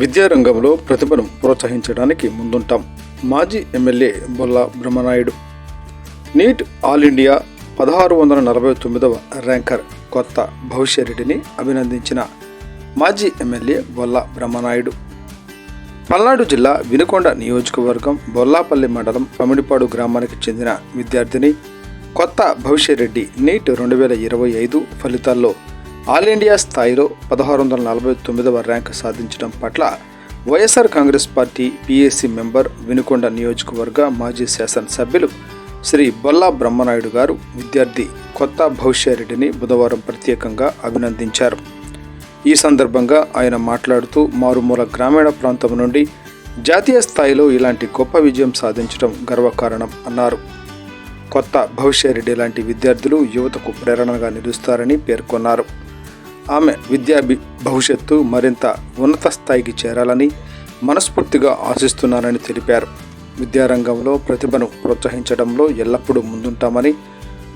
విద్యారంగంలో ప్రతిభను ప్రోత్సహించడానికి ముందుంటాం. మాజీ MLA Bolla Brahmanaidu. NEET all India పదహారు వందల నలభై తొమ్మిదవ ర్యాంకర్ కొత్త భవిష్యరెడ్డిని అభినందించిన మాజీ ఎమ్మెల్యే బొల్ల బ్రహ్మనాయుడు. పల్నాడు జిల్లా వినుకొండ నియోజకవర్గం బొల్లాపల్లి మండలం పమిడిపాడు గ్రామానికి చెందిన విద్యార్థిని కొత్త భవిష్యరెడ్డి నీట్ రెండు వేల ఇరవై ఐదు ఫలితాల్లో ఆల్ ఇండియా స్థాయిలో పదహారు వందల నలభై తొమ్మిదవ ర్యాంక్ సాధించడం పట్ల YSR Congress party PAC member Vinukonda నియోజకవర్గ మాజీ శాసనసభ్యులు శ్రీ బొల్లా బ్రహ్మనాయుడు గారు విద్యార్థి కొత్త భవిష్యరెడ్డిని బుధవారం ప్రత్యేకంగా అభినందించారు. ఈ సందర్భంగా ఆయన మాట్లాడుతూ మారుమూల గ్రామీణ ప్రాంతం నుండి జాతీయ స్థాయిలో ఇలాంటి గొప్ప విజయం సాధించడం గర్వకారణం అన్నారు. కొత్త భవిష్యరెడ్డి లాంటి విద్యార్థులు యువతకు ప్రేరణగా నిలుస్తారని పేర్కొన్నారు. ఆమె విద్యా భవిష్యత్తు మరింత ఉన్నత స్థాయికి చేరాలని మనస్ఫూర్తిగా ఆశిస్తున్నానని తెలిపారు. విద్యారంగంలో ప్రతిభను ప్రోత్సహించడంలో ఎల్లప్పుడూ ముందుంటామని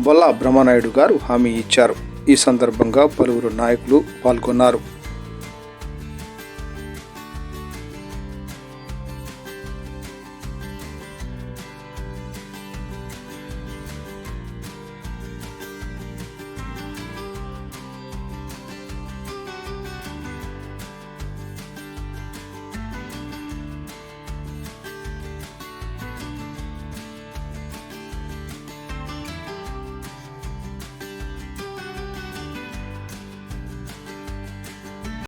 బొల్లా బ్రహ్మనాయుడు గారు హామీ ఇచ్చారు. ఈ సందర్భంగా పలువురు నాయకులు పాల్గొన్నారు.